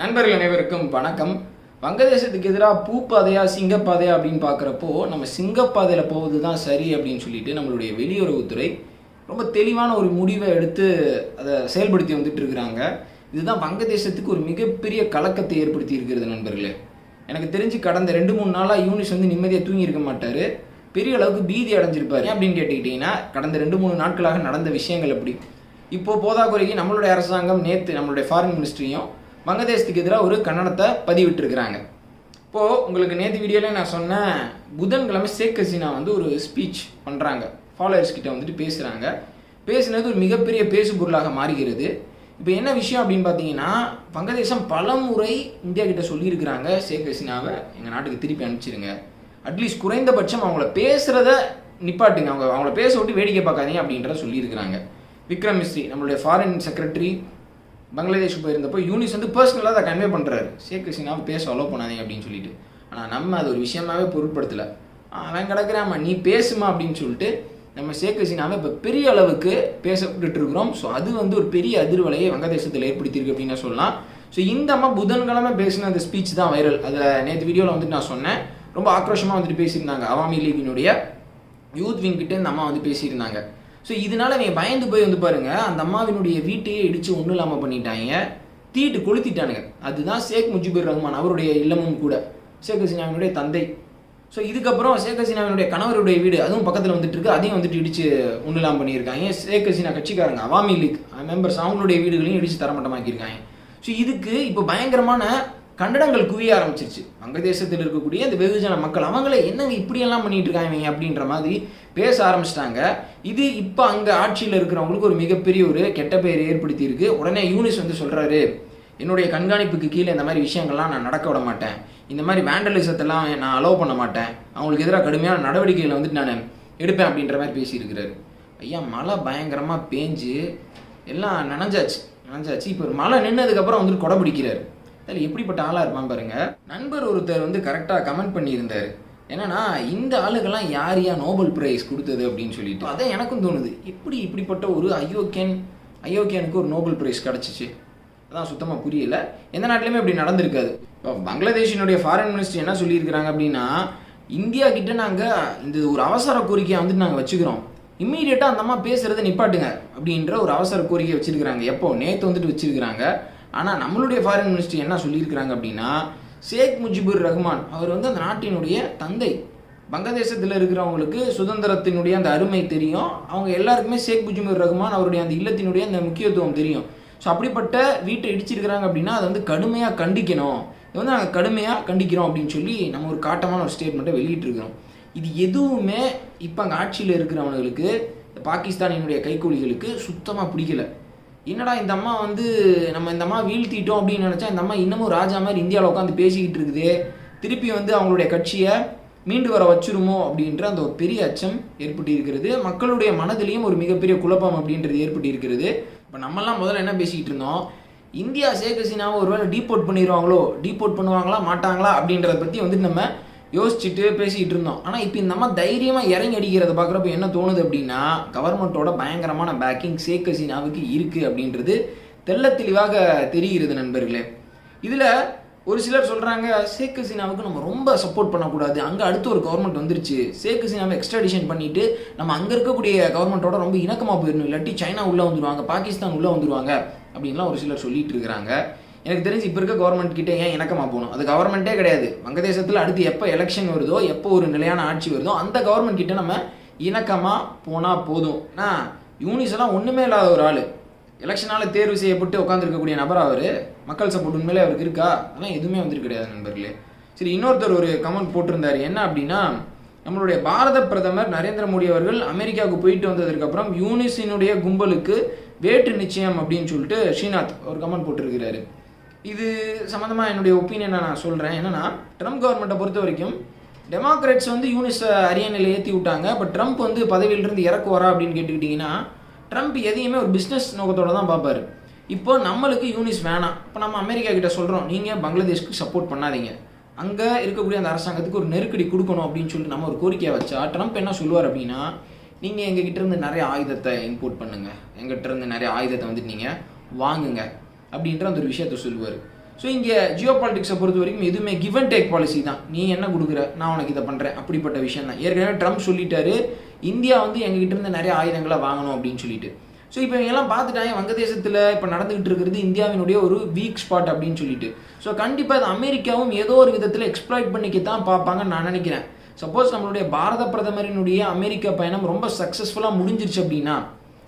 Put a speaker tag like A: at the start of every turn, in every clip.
A: நண்பர்கள் அனைவருக்கும் வணக்கம். வங்கதேசத்துக்கு எதிராக பூப்பாதையா சிங்கப்பாதையா அப்படின்னு பார்க்குறப்போ நம்ம சிங்கப்பாதையில் போவது தான் சரி அப்படின்னு சொல்லிட்டு நம்மளுடைய வெளியுறவுத்துறை ரொம்ப தெளிவான ஒரு முடிவை எடுத்து அதை செயல்படுத்தி வந்துட்டு இருக்கிறாங்க. இதுதான் வங்கதேசத்துக்கு ஒரு மிகப்பெரிய கலக்கத்தை ஏற்படுத்தி இருக்கிறது நண்பர்களே. எனக்கு தெரிஞ்சு கடந்த ரெண்டு மூணு நாளாக யூனிஸ் வந்து நிம்மதியாக தூங்கியிருக்க மாட்டார். பெரிய அளவுக்கு பீதி அடைஞ்சிருப்பார். அப்படின்னு கேட்டுக்கிட்டிங்கன்னா கடந்த ரெண்டு மூணு நாட்களாக நடந்த விஷயங்கள் எப்படி இப்போ போதாக்குறைக்கு நம்மளுடைய அரசாங்கம் நேற்று நம்மளுடைய ஃபாரின் மினிஸ்ட்ரியும் வங்கதேசத்துக்கு எதிராக ஒரு கண்டனத்தை பதிவிட்டிருக்கிறாங்க. இப்போது உங்களுக்கு நேற்று வீடியோவில் நான் சொன்னேன் புதன்கிழமை ஷேக் ஹசீனா வந்து ஒரு ஸ்பீச் பண்ணுறாங்க ஃபாலோவர்ஸ் கிட்ட வந்துட்டு பேசுகிறாங்க பேசினது ஒரு மிகப்பெரிய பேசு பொருளாக மாறுகிறது. இப்போ என்ன விஷயம் அப்படின்னு பார்த்தீங்கன்னா வங்கதேசம் பல முறை இந்தியா கிட்ட சொல்லியிருக்கிறாங்க ஷேக் ஹசீனாவை. எங்கள் நாட்டுக்கு திருப்பி அனுப்பிச்சிருங்க. அட்லீஸ்ட் குறைந்தபட்சம் அவங்கள பேசுகிறத நிப்பாட்டுங்க. அவங்க அவங்கள பேச விட்டு வேடிக்கை பார்க்காதீங்க அப்படின்றத சொல்லியிருக்கிறாங்க. விக்ரம் மிஸ்ரி நம்மளுடைய ஃபாரின் செக்ரட்டரி பங்களாதேஷ் போயிருந்தப்போ யூனிஸ் வந்து பர்சனலாக அதை கன்வே பண்ணுறாரு ஷேக் ஹசீனாவை பேச அலோவ் பண்ணாதீங்க அப்படின்னு சொல்லிட்டு. ஆனால் நம்ம அது ஒரு விஷயமாவே பொருட்படுத்தலை. அவன் கிடக்கிறாம்மா நீ பேசுமா அப்படின்னு சொல்லிட்டு நம்ம ஷேக் ஹசீனாவை இப்போ பெரிய அளவுக்கு பேச இருக்கிறோம் ஸோ அது வந்து ஒரு பெரிய அதிர்வலையை வங்கதேசத்தில் ஏற்படுத்தியிருக்கு அப்படின்னு சொல்லலாம். ஸோ இந்த அம்மா புதன்கிழமை பேசின அந்த ஸ்பீச் தான் வைரல் அதில் நேற்று வீடியோவில் வந்துட்டு நான் சொன்னேன். ரொம்ப ஆக்ரோஷமாக வந்துட்டு பேசியிருந்தாங்க. அவாமி லீகினுடைய யூத் விங்கிட்ட இந்த அம்மா வந்து பேசியிருந்தாங்க. ஸோ இதனால இவன் பயந்து போய் வந்து பாருங்க அந்த அம்மாவினுடைய வீட்டையே இடிச்சு ஒன்றும் இல்லாமல் பண்ணிட்டாங்க. தீட்டு கொளுத்திட்டானுங்க. அதுதான் ஷேக் முஜிபுர் ரஹ்மான் அவருடைய இல்லமும் கூட. ஷேக் ஹசீனாவினுடைய தந்தை. ஸோ இதுக்கப்புறம் ஷேக் ஹசீனாவினுடைய கணவருடைய வீடு அதுவும் பக்கத்தில் வந்துட்டு இருக்கு அதையும் வந்துட்டு இடிச்சு ஒன்றும் இல்லாமல் பண்ணியிருக்காங்க. ஷேக் ஹசீனா கட்சிக்காரங்க அவாமி லீக். மெம்பர்ஸ் அவங்களுடைய வீடுகளையும் இடிச்சு தரமட்டமாக்கியிருக்காங்க. ஸோ இதுக்கு இப்போ பயங்கரமான கண்டனங்கள் குவிய ஆரம்பிச்சிருச்சு. வங்கதேசத்தில் இருக்கக்கூடிய இந்த வெகுஜன மக்கள் அவங்களே என்னங்க இப்படியெல்லாம் பண்ணிட்டு இருக்காங்க அப்படின்ற மாதிரி பேச ஆரம்பிச்சிட்டாங்க. இது இப்போ அங்கே ஆட்சியில் இருக்கிறவங்களுக்கு ஒரு மிகப்பெரிய ஒரு கெட்ட பெயர் ஏற்படுத்தியிருக்கு. உடனே யூனிஸ் வந்து சொல்கிறாரு என்னுடைய கண்காணிப்புக்கு கீழே இந்த மாதிரி விஷயங்கள்லாம் நான் நடக்க விட மாட்டேன். இந்த மாதிரி வேண்டலிசத்தெல்லாம் நான் அலோவ் பண்ண மாட்டேன். அவங்களுக்கு எதிராக கடுமையான நடவடிக்கைகளை வந்துட்டு நான் எடுப்பேன் அப்படின்ற மாதிரி பேசியிருக்கிறாரு. ஐயா மழை பயங்கரமாக பேஞ்சு எல்லாம் நனைஞ்சாச்சு. நனைஞ்சாச்சு. இப்போ மழை நின்னதுக்கப்புறம் வந்துட்டு கொடை பிடிக்கிறாரு. அதில் எப்படிப்பட்ட ஆளாக இருப்பான் பாருங்க. நண்பர் ஒருத்தர் வந்து கரெக்டாக கமெண்ட் பண்ணியிருந்தார். என்னன்னா இந்த ஆளுகெல்லாம் யார் யா நோபல் பிரைஸ் கொடுத்தது அப்படின்னு சொல்லிட்டு. அதான் எனக்கும் தோணுது. எப்படி இப்படிப்பட்ட ஒரு அயோக்கியன் அயோக்கியனுக்கு ஒரு நோபல் பிரைஸ் கிடச்சிச்சு? அதான் சுத்தமாக புரியல. எந்த நாட்டிலையுமே இப்படி நடந்திருக்காது. இப்போ பங்களாதேஷினுடைய ஃபாரின் மினிஸ்டர் என்ன சொல்லியிருக்கிறாங்க அப்படின்னா இந்தியா கிட்ட நாங்கள் இந்த ஒரு அவசர கோரிக்கையை வந்துட்டு நாங்கள் வச்சுக்கிறோம். இம்மீடியட்டாக அந்த அம்மா பேசுகிறத நிப்பாட்டுங்க அப்படின்ற ஒரு அவசர கோரிக்கை வச்சிருக்கிறாங்க. எப்போ? நேற்று வந்துட்டு வச்சிருக்கிறாங்க. ஆனால் நம்மளுடைய ஃபாரின் மினிஸ்டர் என்ன சொல்லியிருக்கிறாங்க அப்படின்னா ஷேக் முஜிபுர் ரஹ்மான் அவர் வந்து அந்த நாட்டினுடைய தந்தை. வங்கதேசத்தில் இருக்கிறவங்களுக்கு சுதந்திரத்தினுடைய அந்த அருமை தெரியும். அவங்க எல்லாருக்குமே ஷேக் முஜிபுர் ரஹ்மான் அவருடைய அந்த இல்லத்தினுடைய அந்த முக்கியத்துவம் தெரியும். ஸோ அப்படிப்பட்ட வீட்டை இடிச்சிருக்கிறாங்க அப்படின்னா அதை வந்து கடுமையாக கண்டிக்கணும். இது வந்து நாங்கள் கடுமையாக கண்டிக்கிறோம் அப்படின்னு சொல்லி நம்ம ஒரு காட்டமான ஒரு ஸ்டேட்மெண்ட்டை வெளியிட்டிருக்கிறோம். இது எதுவுமே இப்போ அங்கே ஆட்சியில் இருக்கிறவங்களுக்கு பாகிஸ்தானினுடைய கைக்கூலிகளுக்கு சுத்தமாக பிடிக்கல. என்னடா இந்த அம்மா வந்து நம்ம இந்த அம்மா வீழ்த்திட்டோம் அப்படின்னு நினச்சா இந்த அம்மா இன்னமும் ராஜா மாதிரி இந்தியாவில் உட்காந்து பேசிக்கிட்டு இருக்குது. திருப்பி வந்து அவங்களுடைய கட்சியை மீண்டு வர வச்சிருமோ அப்படின்ற அந்த ஒரு பெரிய அச்சம் ஏற்பட்டு இருக்கிறது மக்களுடைய மனதிலையும் ஒரு மிகப்பெரிய குழப்பம் அப்படின்றது ஏற்பட்டு இருக்கிறது இப்போ நம்மலாம் முதல்ல என்ன பேசிக்கிட்டு இருந்தோம்? இந்தியா ஷேக் ஹசீனாவை ஒருவேளை டீபோர்ட் பண்ணிடுவாங்களோ டீபோர்ட் பண்ணுவாங்களா? மாட்டாங்களா? அப்படின்றத பற்றி வந்துட்டு நம்ம யோசிச்சுட்டு பேசிகிட்டு இருந்தோம் ஆனால் இப்போ இந்த மாதிரி தைரியமாக இறங்கி அடிக்கிறத பார்க்குறப்ப என்ன தோணுது அப்படின்னா கவர்மெண்ட்டோட பயங்கரமான பேக்கிங் ஷேக் ஹசீனாவுக்கு இருக்குது அப்படின்றது தெள்ள தெளிவாக தெரிகிறது நண்பர்களே. இதில் ஒரு சிலர் சொல்கிறாங்க ஷேக் ஹசீனாவுக்கு நம்ம ரொம்ப சப்போர்ட் பண்ணக்கூடாது. அங்கே அடுத்து ஒரு கவர்மெண்ட் வந்துருச்சு. ஷேக் ஹசீனாவை எக்ஸ்ட்ராடிஷன் பண்ணிட்டு நம்ம அங்கே இருக்கக்கூடிய கவர்மெண்ட்டோட ரொம்ப இணக்கமாக போயிடணும். இல்லாட்டி சைனா உள்ளே வந்துருவாங்க பாகிஸ்தான் உள்ளே வந்துருவாங்க அப்படின்லாம் ஒரு சிலர் சொல்லிட்டு இருக்கிறாங்க. எனக்கு தெரிஞ்சு இப்போ இருக்க கவர்மெண்ட் கிட்டே ஏன் இணக்கமாக போகணும்? அது கவர்மெண்ட்டே கிடையாது. வங்கதேசத்தில் அடுத்து எப்போ எலெக்ஷன் வருதோ எப்போ ஒரு நிலையான ஆட்சி வருதோ அந்த கவர்மெண்ட் கிட்ட நம்ம இணக்கமாக போனால் போதும். ஆனால் யூனிஸ்லாம் ஒன்றுமே இல்லாத ஒரு ஆள். எலெக்ஷனால் தேர்வு செய்யப்பட்டு உட்காந்துருக்கக்கூடிய நபர் அவர் மக்கள் சப்போர்ட் உண்மையிலே அவருக்கு இருக்கா? அதெல்லாம் எதுவுமே வந்துருக்கு கிடையாது நண்பர்களே. சரி இன்னொருத்தர் ஒரு கமெண்ட் போட்டிருந்தார். என்ன அப்படின்னா நம்மளுடைய பாரத பிரதமர் நரேந்திர மோடி அவர்கள் அமெரிக்காவுக்கு போயிட்டு வந்ததுக்கப்புறம் யூனிஸினுடைய கும்பலுக்கு வேற்று நிச்சயம் அப்படின்னு சொல்லிட்டு ஸ்ரீநாத் ஒரு கமெண்ட் போட்டிருக்கிறாரு. இது சம்மந்தமாக என்னுடைய ஒப்பீனியனை நான் சொல்கிறேன் என்னென்னா ட்ரம்ப் கவர்மெண்ட்டை பொறுத்த வரைக்கும் டெமோக்ராட்ஸ் வந்து யூனிஸை அரியணையில் ஏற்றி விட்டாங்க. இப்போ ட்ரம்ப் வந்து பதவியிலிருந்து இறக்குவாரா அப்படின்னு கேட்டுக்கிட்டிங்கன்னா ட்ரம்ப் எதையுமே ஒரு பிஸ்னஸ் நோக்கத்தோடு தான் பார்ப்பார். இப்போ நம்மளுக்கு யூனிஸ் வேணாம். இப்போ நம்ம அமெரிக்கா கிட்ட சொல்கிறோம் நீங்கள் பங்களாதேஷ்க்கு சப்போர்ட் பண்ணாதீங்க. அங்கே இருக்கக்கூடிய அந்த அரசாங்கத்துக்கு ஒரு நெருக்கடி கொடுக்கணும் அப்படின்னு சொல்லிட்டு நம்ம ஒரு கோரிக்கையை வச்சா ட்ரம்ப் என்ன சொல்லுவார் அப்படின்னா நீங்கள் எங்ககிட்ட இருந்து நிறைய ஆயுதத்தை இம்போர்ட் பண்ணுங்கள் எங்கிட்ட இருந்து நிறைய ஆயுதத்தை வந்துட்டு நீங்கள் வாங்குங்க. அப்படின்ற அந்த ஒரு விஷயத்த சொல்லுவார். ஸோ இங்கே ஜியோ பாலிடிக்ஸை பொறுத்த வரைக்கும் எதுவுமே கிவ் அண்ட் டேக் பாலிசி தான். நீ என்ன கொடுக்குற? நான் உனக்கு இதை பண்ணுறேன் அப்படிப்பட்ட விஷயம் தான். ஏற்கனவே ட்ரம்ப் சொல்லிட்டாரு இந்தியா வந்து எங்ககிட்ட இருந்து நிறைய ஆயுதங்களை வாங்கணும் அப்படின்னு சொல்லிட்டு. ஸோ இப்போ இவங்கெல்லாம் பார்த்துட்டாங்க வங்கதேசத்தில் இப்போ நடந்துகிட்டு இருக்கிறது இந்தியாவினுடைய ஒரு வீக் ஸ்பாட் அப்படின்னு சொல்லிட்டு. ஸோ கண்டிப்பாக அது அமெரிக்காவும் ஏதோ ஒரு விதத்தில் எக்ஸ்ப்ளாய்ட் பண்ணிக்க தான் பார்ப்பாங்கன்னு நான் நினைக்கிறேன். சப்போஸ் நம்மளுடைய பாரத பிரதமரினுடைய அமெரிக்க பயணம் ரொம்ப சக்ஸஸ்ஃபுல்லாக முடிஞ்சிருச்சு அப்படின்னா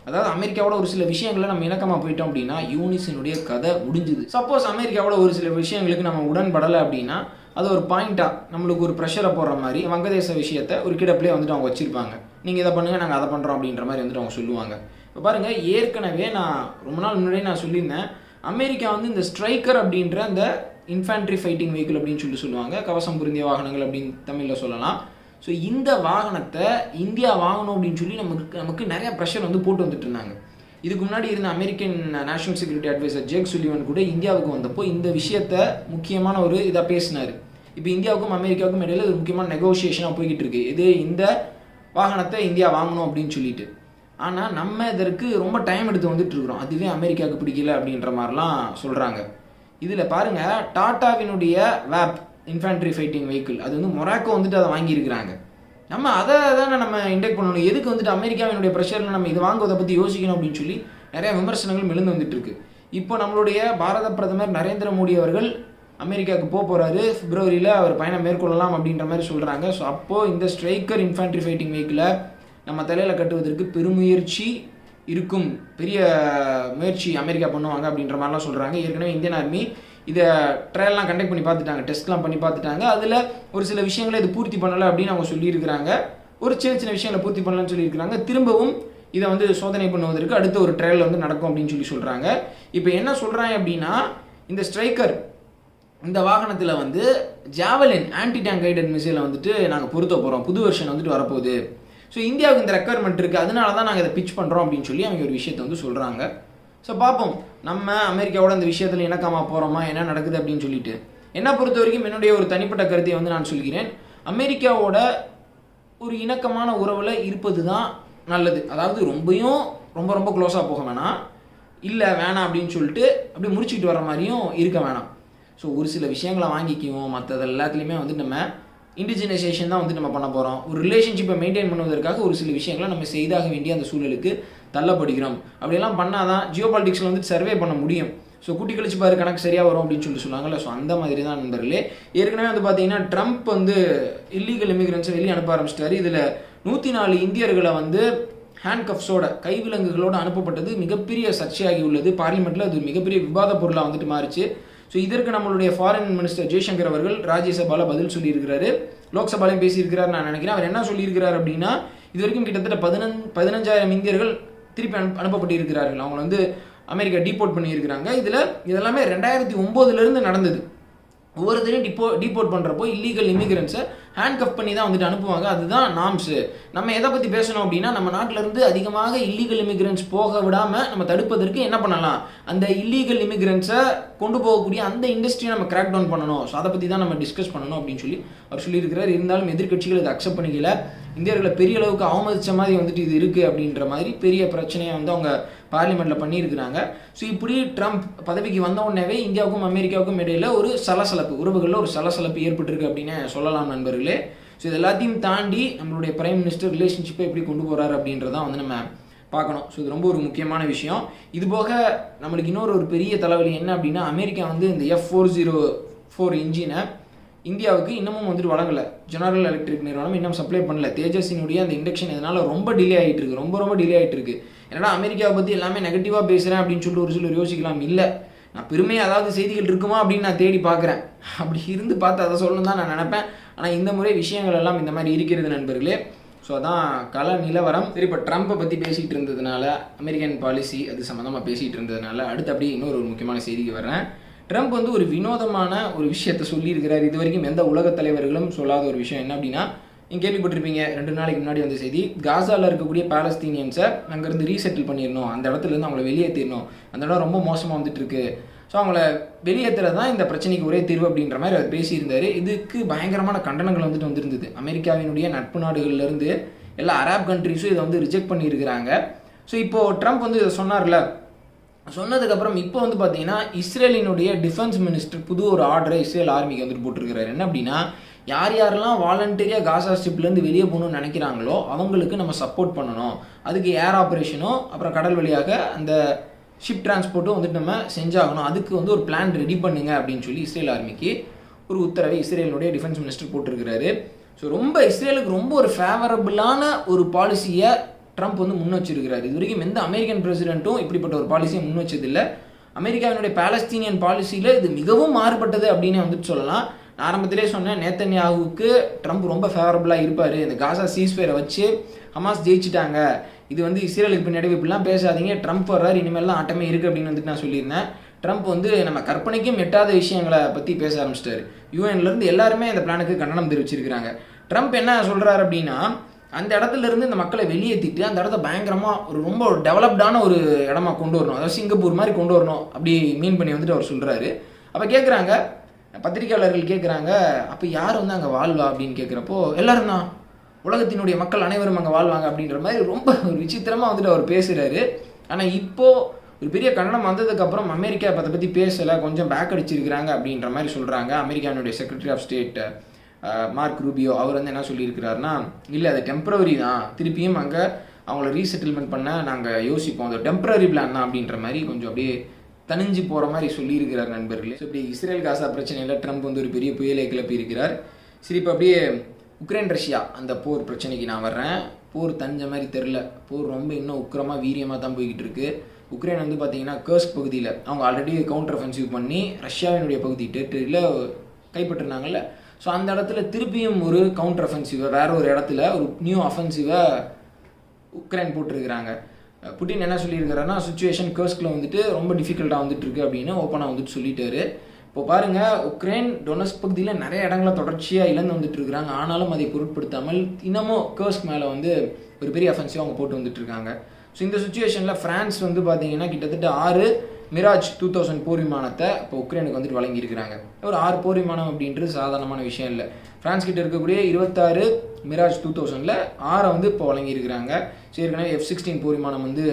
A: அதாவது அமெரிக்காவோட ஒரு சில விஷயங்களை நம்ம இணக்கமாக போயிட்டோம் அப்படின்னா யூனிசனுடைய கதை முடிஞ்சுது. சப்போஸ் அமெரிக்காவோட ஒரு சில விஷயங்களுக்கு நம்ம உடன்படலை அப்படின்னா அது ஒரு பாயிண்ட்டாக நம்மளுக்கு ஒரு ப்ரெஷரை போடுற மாதிரி வங்கதேச விஷயத்தை ஒரு கிடப்பிலே வந்துட்டு அவங்க வச்சிருப்பாங்க. நீங்கள் இதை பண்ணுங்கள் நாங்கள் அதை பண்ணுறோம் அப்படின்ற மாதிரி வந்துட்டு அவங்க சொல்லுவாங்க. இப்போ பாருங்கள் ஏற்கனவே நான் ரொம்ப நாள் முன்னாடியே நான் சொல்லியிருந்தேன் அமெரிக்கா வந்து இந்த ஸ்ட்ரைக்கர் அப்படின்ற அந்த இன்ஃபேண்ட்ரி ஃபைட்டிங் வெஹிக்கிள் அப்படின்னு சொல்லி சொல்லுவாங்க. கவசம் புரிந்திய வாகனங்கள் அப்படின்னு தமிழில் சொல்லலாம். ஸோ இந்த வாகனத்தை இந்தியா வாங்கணும் அப்படின்னு சொல்லி நமக்கு நமக்கு நிறைய ப்ரெஷர் வந்து போட்டு வந்துட்டு இருந்தாங்க. இதுக்கு முன்னாடி இருந்த American national security adviser Jake Sullivan கூட இந்தியாவுக்கு வந்தப்போ இந்த விஷயத்த முக்கியமான ஒரு இதாக பேசினார். இப்போ இந்தியாவுக்கும் அமெரிக்காவுக்கும் இடையில ஒரு முக்கியமான நெகோசியேஷனாக போய்கிட்டு இருக்கு. இது இந்த வாகனத்தை இந்தியா வாங்கணும் அப்படின்னு சொல்லிட்டு. ஆனால் நம்ம இதற்கு ரொம்ப டைம் எடுத்து வந்துட்டு இருக்கிறோம். அதுவே அமெரிக்காவுக்கு பிடிக்கல அப்படின்ற மாதிரிலாம் சொல்கிறாங்க இதில் பாருங்கள் டாட்டாவினுடைய வேப் இன்ஃபேண்ட்ரி ஃபைட்டிங் வெஹிக்கிள் அது வந்து மொராக்கோ வந்துட்டு அதை வாங்கியிருக்கிறாங்க. நம்ம அதை தானே நம்ம இன்டெக்ட் பண்ணணும். எதுக்கு வந்துட்டு அமெரிக்காவினுடைய ப்ரெஷரில் நம்ம இது வாங்குவதை பற்றி யோசிக்கணும் அப்படின்னு சொல்லி நிறைய விமர்சனங்கள் எழுந்து வந்துட்டு இருக்கு. இப்போ நம்மளுடைய பாரத பிரதமர் நரேந்திர மோடி அவர்கள் அமெரிக்காவுக்கு போக போகிறாரு பிப்ரவரியில் அவர் பயணம் மேற்கொள்ளலாம் அப்படின்ற மாதிரி சொல்கிறாங்க ஸோ அப்போது இந்த ஸ்ட்ரைக்கர் இன்ஃபேண்ட்ரி ஃபைட்டிங் வெஹிக்கிளை நம்ம தலையில் கட்டுவதற்கு பெருமுயற்சி இருக்கும். பெரிய முயற்சி அமெரிக்கா பண்ணுவாங்க அப்படின்ற மாதிரிலாம் சொல்கிறாங்க ஏற்கனவே இந்தியன் ஆர்மி இதை ட்ரையல்லாம் கண்டக்ட் பண்ணி பார்த்துட்டாங்க டெஸ்ட்லாம் பண்ணி பார்த்துட்டாங்க. அதில் ஒரு சில விஷயங்களை இது பூர்த்தி பண்ணலை அப்படின்னு அவங்க சொல்லியிருக்கிறாங்க. ஒரு சின்ன சின்ன விஷயங்களை பூர்த்தி பண்ணலன்னு சொல்லியிருக்கிறாங்க. திரும்பவும் இதை வந்து சோதனை பண்ணுவதற்கு அடுத்த ஒரு ட்ரையல் வந்து நடக்கும் அப்படின்னு சொல்லி சொல்கிறாங்க இப்போ என்ன சொல்கிறாங்க அப்படின்னா இந்த ஸ்ட்ரைக்கர் இந்த வாகனத்தில் வந்து ஜாவலின் ஆன்டி டேங்க் கைடட் மிசைலை வந்துட்டு நாங்கள் பொருத்த போகிறோம் புது வருஷன் வந்துட்டு வரப்போகுது. ஸோ இந்தியாவுக்கு இந்த ரெக்குவயர்மெண்ட் இருக்குது அதனால தான் நாங்கள் இதை பிச் பண்ணுறோம் அப்படின்னு சொல்லி அவங்க ஒரு விஷயத்தை வந்து சொல்கிறாங்க ஸோ பார்ப்போம் நம்ம அமெரிக்காவோட அந்த விஷயத்தில் இணக்கமாக போகிறோமா என்ன நடக்குது அப்படின்னு சொல்லிட்டு. என்ன பொறுத்த வரைக்கும் என்னுடைய ஒரு தனிப்பட்ட கருத்தை வந்து நான் சொல்கிறேன். அமெரிக்காவோட ஒரு இணக்கமான உறவில் இருப்பது தான் நல்லது. அதாவது ரொம்பையும் ரொம்ப ரொம்ப க்ளோஸாக போக வேணாம். இல்லை வேணாம் அப்படின்னு சொல்லிட்டு அப்படியே முடிச்சுக்கிட்டு வர மாதிரியும் இருக்க வேணாம். ஸோ ஒரு சில விஷயங்களை வாங்கிக்குவோம். மற்றது எல்லாத்துலேயுமே வந்து நம்ம இண்டிஜினைசேஷன் தான் வந்து நம்ம பண்ண போகிறோம் ஒரு ரிலேஷன்ஷிப்பை மெயின்டைன் பண்ணுவதற்காக ஒரு சில விஷயங்களை நம்ம செய்தாக வேண்டிய அந்த சூழலுக்கு தள்ளப்படுகிறோம் அப்படியெல்லாம் பண்ணால் தான் ஜியோ பாலிட்டிக்ஸில் வந்து சர்வே பண்ண முடியும். ஸோ குட்டி கழிச்சு பாரு கணக்கு சரியாக வரும் அப்படின்னு சொல்லிட்டு சொன்னாங்கல்ல. ஸோ அந்த மாதிரி தான் நண்பர்களே. ஏற்கனவே வந்து பார்த்தீங்கன்னா ட்ரம்ப் வந்து இல்லீகல் இமிகிரன்ஸை வெளியே அனுப்ப ஆரம்பிச்சிட்டாரு. இதில் நூற்றி நாலு இந்தியர்களை வந்து ஹேண்ட்கப்ஸோட கைவிலங்குகளோடு அனுப்பப்பட்டது மிகப்பெரிய சர்ச்சையாகி உள்ளது. பார்லிமெண்ட்டில் அது மிகப்பெரிய விவாத பொருளாக வந்துட்டு மாறிச்சு. ஸோ இதற்கு நம்மளுடைய ஃபாரின் மினிஸ்டர் ஜெய்சங்கர் அவர்கள் ராஜ்யசபாவில் பதில் சொல்லியிருக்கிறாரு. லோக்சபாலையும் பேசியிருக்கிறார் நான் நினைக்கிறேன். அவர் என்ன சொல்லியிருக்கிறார் அப்படின்னா இது வரைக்கும் கிட்டத்தட்ட பதினஞ்சு பதினஞ்சாயிரம் இந்தியர்கள் திருப்பி அனுப்ப அனுப்பப்பட்டிருக்கிறார்கள். அவங்க வந்து அமெரிக்கா டீபோர்ட் பண்ணியிருக்கிறாங்க. இதில் இதெல்லாமே ரெண்டாயிரத்தி ஒம்போதுலேருந்து நடந்தது. ஒவ்வொரு தடையும் டிப்போ டீபோர்ட் பண்ணுறப்போ இல்லீகல் இமிகிரன்ஸை ஹேண்ட் கப் பண்ணி தான் வந்துட்டு அனுப்புவாங்க. அதுதான் நாம்ஸு. நம்ம எதை பற்றி பேசணும் அப்படின்னா நம்ம நாட்டில் இருந்து அதிகமாக இல்லீகல் இமிக்ரன்ஸ் போக விடாமல் நம்ம தடுப்பதற்கு என்ன பண்ணலாம்? அந்த இல்லீகல் இமிக்ரன்ஸை கொண்டு போகக்கூடிய அந்த இண்டஸ்ட்ரியை நம்ம கிராக் டவுன் பண்ணணும். ஸோ அதை பற்றி தான் நம்ம டிஸ்கஸ் பண்ணணும் அப்படின்னு சொல்லி அவர் சொல்லியிருக்கிறார். இருந்தாலும் எதிர்கட்சிகள் இதை அக்செப்ட் பண்ணிக்கல. இந்தியர்களை பெரிய அளவுக்கு அவமதித்த மாதிரி வந்துட்டு இது இருக்குது அப்படின்ற மாதிரி பெரிய பிரச்சனையை வந்து அவங்க பார்லிமெண்ட்டில் பண்ணியிருக்கிறாங்க. ஸோ இப்படி ட்ரம்ப் பதவிக்கு வந்த உடனேவே இந்தியாவுக்கும் அமெரிக்காவுக்கும் இடையில ஒரு சலசலப்பு உறவுகளில் ஒரு சலசலப்பு ஏற்பட்டிருக்கு அப்படின்னு சொல்லலாம் நண்பர்களே. ஸோ இது எல்லாத்தையும் தாண்டி நம்மளுடைய பிரைம் மினிஸ்டர் ரிலேஷன்ஷிப்பை எப்படி கொண்டு போகிறாரு அப்படின்றதான் வந்து நம்ம பார்க்கணும். ஸோ இது ரொம்ப ஒரு முக்கியமான விஷயம். இது போக நம்மளுக்கு இன்னொரு ஒரு பெரிய தலைவலி என்ன அப்படின்னா அமெரிக்கா வந்து இந்த எஃப் ஃபோர் ஜீரோ ஃபோர் இன்ஜினை இந்தியாவுக்கு இன்னமும் வந்துட்டு வழங்கலை. ஜெனரல் எலக்ட்ரிக் நிறுவனம் இன்னும் சப்ளை பண்ணல. தேஜஸினுடைய அந்த இண்டக்ஷன் இதனால் ரொம்ப டிலே ஆகிட்டு இருக்கு. ரொம்ப ரொம்ப டிலே ஆகிட்டு இருக்கு. என்னடா அமெரிக்காவை பற்றி எல்லாமே நெகட்டிவாக பேசுகிறேன் அப்படின்னு சொல்லிட்டு ஒரு சிலர் யோசிக்கலாம். இல்லை நான் பெருமையாக அதாவது செய்திகள் இருக்குமா அப்படின்னு நான் தேடி பார்க்குறேன். அப்படி இருந்து பார்த்து அதை சொல்லணும் தான் நான் நினப்பேன். ஆனால் இந்த முறை விஷயங்கள் எல்லாம் இந்த மாதிரி இருக்கிறது நண்பர்களே. ஸோ அதான் கல நிலவரம். சரி இப்போ ட்ரம்ப்பை பற்றி பேசிகிட்டு இருந்ததுனால அமெரிக்கன் பாலிசி அது சம்மந்தமாக பேசிகிட்டு இருந்ததுனால அடுத்து அப்படியே இன்னொரு ஒரு முக்கியமான செய்திக்கு வர்றேன். ட்ரம்ப் வந்து ஒரு வினோதமான ஒரு விஷயத்த சொல்லியிருக்கிறார். இது வரைக்கும் எந்த உலக தலைவர்களும் சொல்லாத ஒரு விஷயம் என்ன அப்படின்னா நீங்கள் கேள்விப்பட்டிருப்பீங்க ரெண்டு நாளைக்கு முன்னாடி வந்த செய்தி. காசாவில் இருக்கக்கூடிய பாலஸ்தீனியன்ஸை அங்கேருந்து ரீசெட்டில் பண்ணிடணும். அந்த இடத்துலேருந்து அவங்கள வெளியேற்றிடணும் அந்த இடம் ரொம்ப மோசமாக வந்துட்டு இருக்கு. ஸோ அவங்கள வெளியேற்றுறது தான் இந்த பிரச்சனைக்கு ஒரே தீர்வு அப்படின்ற மாதிரி அவர் பேசியிருந்தார். இதுக்கு பயங்கரமான கண்டனங்கள் வந்துட்டு வந்திருந்தது. அமெரிக்காவினுடைய நட்பு நாடுகள்லேருந்து எல்லா அராப் கண்ட்ரிஸும் இதை வந்து ரிஜெக்ட் பண்ணியிருக்கிறாங்க. ஸோ இப்போது ட்ரம்ப் வந்து இதை சொன்னார்ல. சொன்னதுக்கப்புறம் இப்போ வந்து பார்த்தீங்கன்னா இஸ்ரேலினுடைய டிஃபென்ஸ் மினிஸ்டர் புது ஒரு ஆர்டரை இஸ்ரேல் ஆர்மிக்கு வந்துட்டு போட்டிருக்கிறாரு. என்ன அப்படின்னா யார் யாரெல்லாம் வாலண்டரியாக காசா ஸ்ட்ரிப்லேருந்து வெளியே போகணும்னு நினைக்கிறாங்களோ அவங்களுக்கு நம்ம சப்போர்ட் பண்ணணும். அதுக்கு ஏர் ஆப்ரேஷனும் அப்புறம் கடல் வழியாக அந்த ஷிப் டிரான்ஸ்போர்ட்டும் வந்துட்டு நம்ம செஞ்சாகணும். அதுக்கு வந்து ஒரு பிளான் ரெடி பண்ணுங்க அப்படின்னு சொல்லி இஸ்ரேல் ஆர்மிக்கு ஒரு உத்தரவை இஸ்ரேலினுடைய டிஃபென்ஸ் மினிஸ்டர் போட்டிருக்கிறாரு. ஸோ ரொம்ப இஸ்ரேலுக்கு ரொம்ப ஒரு ஃபேவரபுளான ஒரு பாலிசியை ட்ரம்ப் வந்து முன் வச்சிருக்கிறார். இது வரைக்கும் எந்த அமெரிக்கன் பிரசிடென்ட்டும் இப்படிப்பட்ட ஒரு பாலிசியை முன் வச்சதில்லை. அமெரிக்காவினுடைய பாலஸ்தீனியன் பாலிசியில் இது மிகவும் மாறுபட்டது அப்படின்னு வந்துட்டு சொல்லலாம். ஆரம்பத்திலே சொன்னேன் நேத்தன்யாவுக்கு ட்ரம்ப் ரொம்ப ஃபேவரபுளாக இருப்பார். இந்த காசா சீஸ்பேரை வச்சு ஹமாஸ் ஜெயிச்சிட்டாங்க. இது வந்து இஸ்ரேலுக்கு பின்னாடி இப்படிலாம் பேசாதீங்க. ட்ரம்ப் வர்றாரு இனிமேல்லாம் ஆட்டமே இருக்குது அப்படின்னு வந்துட்டு நான் சொல்லியிருந்தேன். ட்ரம்ப் வந்து நம்ம கற்பனைக்கும் எட்டாத விஷயங்களை பற்றி பேச ஆரம்பிச்சிட்டாரு. யூஎன்லேருந்து எல்லாருமே இந்த பிளானுக்கு கண்டனம் தெரிவிச்சிருக்கிறாங்க. ட்ரம்ப் என்ன சொல்கிறாரு அப்படின்னா அந்த இடத்துல இருந்து இந்த மக்களை வெளியேற்றிட்டு அந்த இடத்த பயங்கரமாக ஒரு ரொம்ப ஒரு டெவலப்டான ஒரு இடமா கொண்டு வரணும். அதாவது சிங்கப்பூர் மாதிரி கொண்டு வரணும் அப்படி மீன் பண்ணி வந்துட்டு அவர் சொல்கிறாரு அப்போ கேட்குறாங்க பத்திரிகையாளர்கள் கேட்குறாங்க அப்போ யார் வந்து அங்கே வாழ்வா அப்படின்னு கேட்குறப்போ எல்லாரும் தான். உலகத்தினுடைய மக்கள் அனைவரும் அங்கே வாழ்வாங்க அப்படின்ற மாதிரி ரொம்ப ஒரு விசித்திரமாக வந்துட்டு அவர் பேசுகிறாரு ஆனால் இப்போது ஒரு பெரிய கண்டனம் வந்ததுக்கப்புறம் அமெரிக்கா அதை பற்றி பேசலை கொஞ்சம் பேக் அடிச்சிருக்கிறாங்க அப்படின்ற மாதிரி சொல்கிறாங்க அமெரிக்கானுடைய secretary of state Marco Rubio அவர் வந்து என்ன சொல்லியிருக்கிறாருன்னா இல்லை அது டெம்பரவரி தான். திருப்பியும் அங்கே அவங்கள ரீசெட்டில்மெண்ட் பண்ண நாங்கள் யோசிப்போம். அது டெம்பரரி பிளான் தான் அப்படின்ற மாதிரி கொஞ்சம் அப்படியே தனிஞ்சு போகிற மாதிரி சொல்லியிருக்கிறார் நண்பர்களே. ஸோ இப்படி இஸ்ரேல் காசா பிரச்சனையில் ட்ரம்ப் வந்து ஒரு பெரிய புயலை கிளப்பி இருக்கிறார் சரி இப்போ அப்படியே உக்ரைன் ரஷ்யா அந்த போர் பிரச்சனைக்கு நான் வர்றேன். போர் தஞ்ச மாதிரி தெரில போர் ரொம்ப இன்னும் உக்கிரமாக வீரியமாக தான் போய்கிட்டு இருக்கு. உக்ரைன் வந்து பார்த்தீங்கன்னா கேர்ஸ்க் பகுதியில் அவங்க ஆல்ரெடி கவுண்டர் அஃபென்சிவ் பண்ணி ரஷ்யாவினுடைய பகுதி டெரிட்டரியில் கைப்பற்றினாங்கல்ல. ஸோ அந்த இடத்துல திருப்பியும் ஒரு கவுண்டர் அஃபென்சிவை வேற ஒரு இடத்துல ஒரு நியூ அஃபென்சிவை உக்ரைன் போட்டிருக்கிறாங்க. புட்டின் என்ன சொல்லியிருக்காருன்னா சுச்சுவேஷன் கர்ஸ்கில் வந்துட்டு ரொம்ப டிஃபிகல்ட்டாக வந்துட்டு இருக்கு அப்படின்னு ஓப்பனாக வந்துட்டு சொல்லிட்டாரு. இப்போ பாருங்கள் உக்ரைன் டொனஸ் பகுதியில் நிறைய இடங்களை தொடர்ச்சியாக இழந்து வந்துட்டு இருக்கிறாங்க ஆனாலும் அதை பொருட்படுத்தாமல் இன்னமும் கர்ஸ்க் மேலே வந்து ஒரு பெரிய அஃபென்சிவ் அவங்க போட்டு வந்துட்டு இருக்காங்க ஸோ இந்த சுச்சுவேஷனில் ஃப்ரான்ஸ் வந்து பார்த்தீங்கன்னா கிட்டத்தட்ட ஆறு மிராஜ் டூ தௌசண்ட் போர் விமானத்தை இப்போ உக்ரைனுக்கு வந்துட்டு வழங்கியிருக்கிறாங்க. ஒரு ஆறு போர் விமானம் அப்படின்றது சாதாரணமான விஷயம் இல்லை. ஃப்ரான்ஸ் கிட்ட இருக்கக்கூடிய இருபத்தாறு மிராஜ் டூ தௌசண்டில் ஆறை வந்து இப்போ வழங்கியிருக்கிறாங்க. சரி ஏற்கனவே எஃப் சிக்ஸ்டீன் போர் விமானம் வந்து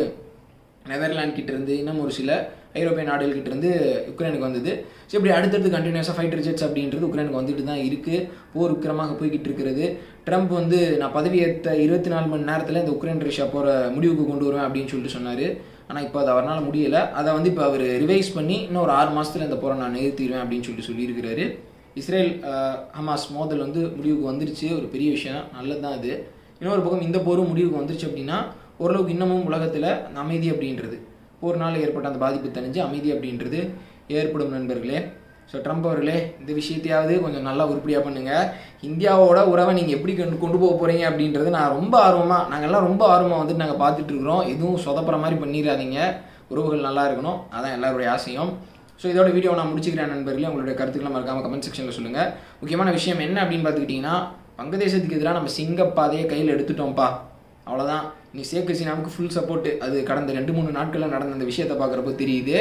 A: நெதர்லாண்ட் கிட்ட இருந்து இன்னும் ஒரு சில ஐரோப்பிய நாடுகள்கிட்ட இருந்து உக்ரைனுக்கு வந்தது. ஸோ இப்படி அடுத்தடுத்து கண்டினியூஸாக ஃபைட்டர் ஜெட்ஸ் அப்படின்றது உக்ரைனுக்கு வந்துட்டு தான் இருக்குது போர் உக்கிரமாக போய்கிட்டு இருக்கிறது. ட்ரம்ப் வந்து நான் பதவியேற்ற இருபத்தி நாலு மணி நேரத்தில் இந்த உக்ரைன் ரஷ்யா போகிற முடிவுக்கு கொண்டு வருவேன் அப்படின்னு சொல்லிட்டு சொன்னார். ஆனால் இப்போ அது அவரால் முடியலை. அதை வந்து இப்போ அவர் ரிவைஸ் பண்ணி இன்னும் ஒரு ஆறு மாதத்தில் இந்த போரை நான் நிறுத்திடுவேன் அப்படின்னு சொல்லிட்டு சொல்லியிருக்கிறாரு. இஸ்ரேல் ஹமாஸ் மோதல் வந்து முடிவுக்கு வந்துருச்சு. ஒரு பெரிய விஷயம். நல்லது தான் அது. இன்னொரு பக்கம் இந்த போரும் முடிவுக்கு வந்துருச்சு அப்படின்னா ஓரளவுக்கு இன்னமும் உலகத்தில் அமைதி அப்படின்றது. போர்னால் ஏற்பட்ட அந்த பாதிப்பு தணிஞ்சு அமைதி அப்படின்றது ஏற்படும் நண்பர்களே. ஸோ ட்ரம்ப் அவர்களே இந்த விஷயத்தையாவது கொஞ்சம் நல்லா உருப்படியாக பண்ணுங்கள் இந்தியாவோட உறவை நீங்கள் எப்படி கொண்டு கொண்டு போக போகிறீங்க அப்படின்றது நான் ரொம்ப ஆர்வமாக நாங்கள்லாம் ரொம்ப ஆர்வமாக வந்துட்டு நாங்கள் பார்த்துட்ருக்குறோம். எதுவும் சொதப்புற மாதிரி பண்ணிடாதீங்க. உறவுகள் நல்லா இருக்கணும். அதான் எல்லாருடைய ஆசையும். ஸோ இதோட வீடியோ நான் முடிச்சுக்கிறேன் நண்பர்களே. உங்களுடைய கருத்துக்களை மறக்காமல் கமெண்ட் செக்ஷனில் சொல்லுங்கள் முக்கியமான விஷயம் என்ன அப்படின்னு பார்த்துக்கிட்டிங்கன்னா வங்கதேசத்துக்கு எதிராக நம்ம சிங்கப்பாதையை கையில் எடுத்துட்டோம்ப்பா. அவ்வளோதான் நீ சேக் ஹசீனாவுக்கு ஃபுல் சப்போர்ட் அது கடந்த ரெண்டு மூணு நாட்களில் நடந்த அந்த விஷயத்தை பார்க்குறப்போ தெரியுது.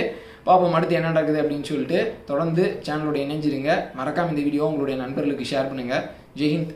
A: பார்ப்போம் அடுத்து என்ன நடக்குது அப்படின்னு சொல்லிட்டு தொடர்ந்து சேனலோட இணைஞ்சிருங்க. மறக்காம இந்த வீடியோ உங்களுடைய நண்பர்களுக்கு ஷேர் பண்ணுங்கள் ஜெய்ஹிந்த்